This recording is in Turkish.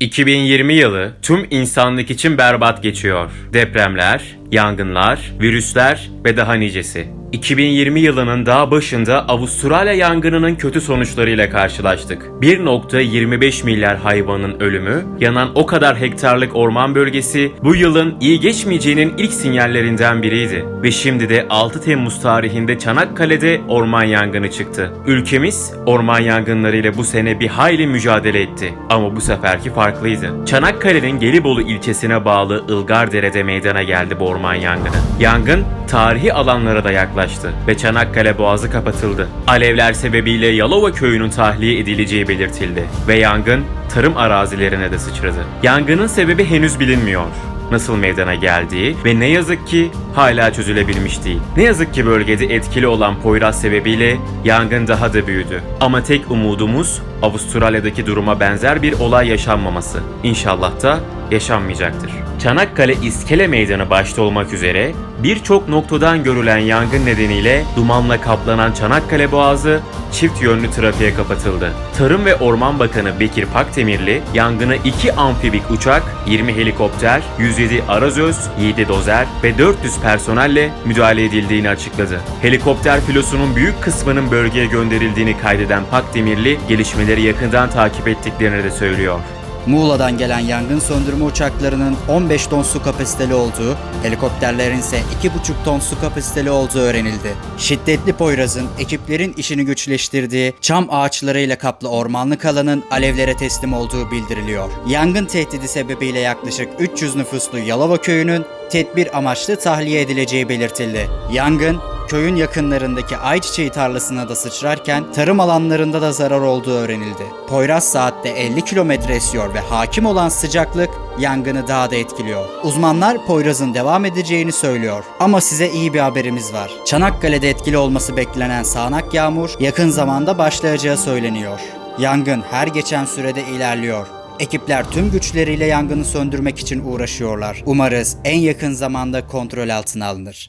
2020 yılı tüm insanlık için berbat geçiyor. Depremler, yangınlar, virüsler ve daha nicesi. 2020 yılının daha başında Avustralya yangınının kötü sonuçlarıyla karşılaştık. 1.25 milyar hayvanın ölümü, yanan o kadar hektarlık orman bölgesi bu yılın iyi geçmeyeceğinin ilk sinyallerinden biriydi. Ve şimdi de 6 Temmuz tarihinde Çanakkale'de orman yangını çıktı. Ülkemiz orman yangınlarıyla bu sene bir hayli mücadele etti. Ama bu seferki farklıydı. Çanakkale'nin Gelibolu ilçesine bağlı Ilgardere'de meydana geldi bu orman yangını. Yangın tarihi alanlara da yaklaştı ve Çanakkale Boğazı kapatıldı. Alevler sebebiyle Yalova köyünün tahliye edileceği belirtildi ve yangın tarım arazilerine de sıçradı. Yangının sebebi henüz bilinmiyor nasıl meydana geldiği ve ne yazık ki hala çözülebilmiş değil. Ne yazık ki bölgede etkili olan Poyraz sebebiyle yangın daha da büyüdü. Ama tek umudumuz Avustralya'daki duruma benzer bir olay yaşanmaması. İnşallah da yaşanmayacaktır. Çanakkale İskele Meydanı başta olmak üzere birçok noktadan görülen yangın nedeniyle dumanla kaplanan Çanakkale Boğazı çift yönlü trafiğe kapatıldı. Tarım ve Orman Bakanı Bekir Pakdemirli yangına 2 amfibik uçak, 20 helikopter, 107 arazöz, 7 dozer ve 400 personelle müdahale edildiğini açıkladı. Helikopter filosunun büyük kısmının bölgeye gönderildiğini kaydeden Pakdemirli gelişmeleri yakından takip ettiklerini de söylüyor. Muğla'dan gelen yangın söndürme uçaklarının 15 ton su kapasiteli olduğu, helikopterlerin ise 2,5 ton su kapasiteli olduğu öğrenildi. Şiddetli Poyraz'ın ekiplerin işini güçleştirdiği çam ağaçlarıyla kaplı ormanlık alanın alevlere teslim olduğu bildiriliyor. Yangın tehdidi sebebiyle yaklaşık 300 nüfuslu Yalova köyünün tedbir amaçlı tahliye edileceği belirtildi. Yangın köyün yakınlarındaki ayçiçeği tarlasına da sıçrarken tarım alanlarında da zarar olduğu öğrenildi. Poyraz saatte 50 kilometre esiyor ve hakim olan sıcaklık yangını daha da etkiliyor. Uzmanlar Poyraz'ın devam edeceğini söylüyor. Ama size iyi bir haberimiz var. Çanakkale'de etkili olması beklenen sağanak yağmur yakın zamanda başlayacağı söyleniyor. Yangın her geçen sürede ilerliyor. Ekipler tüm güçleriyle yangını söndürmek için uğraşıyorlar. Umarız en yakın zamanda kontrol altına alınır.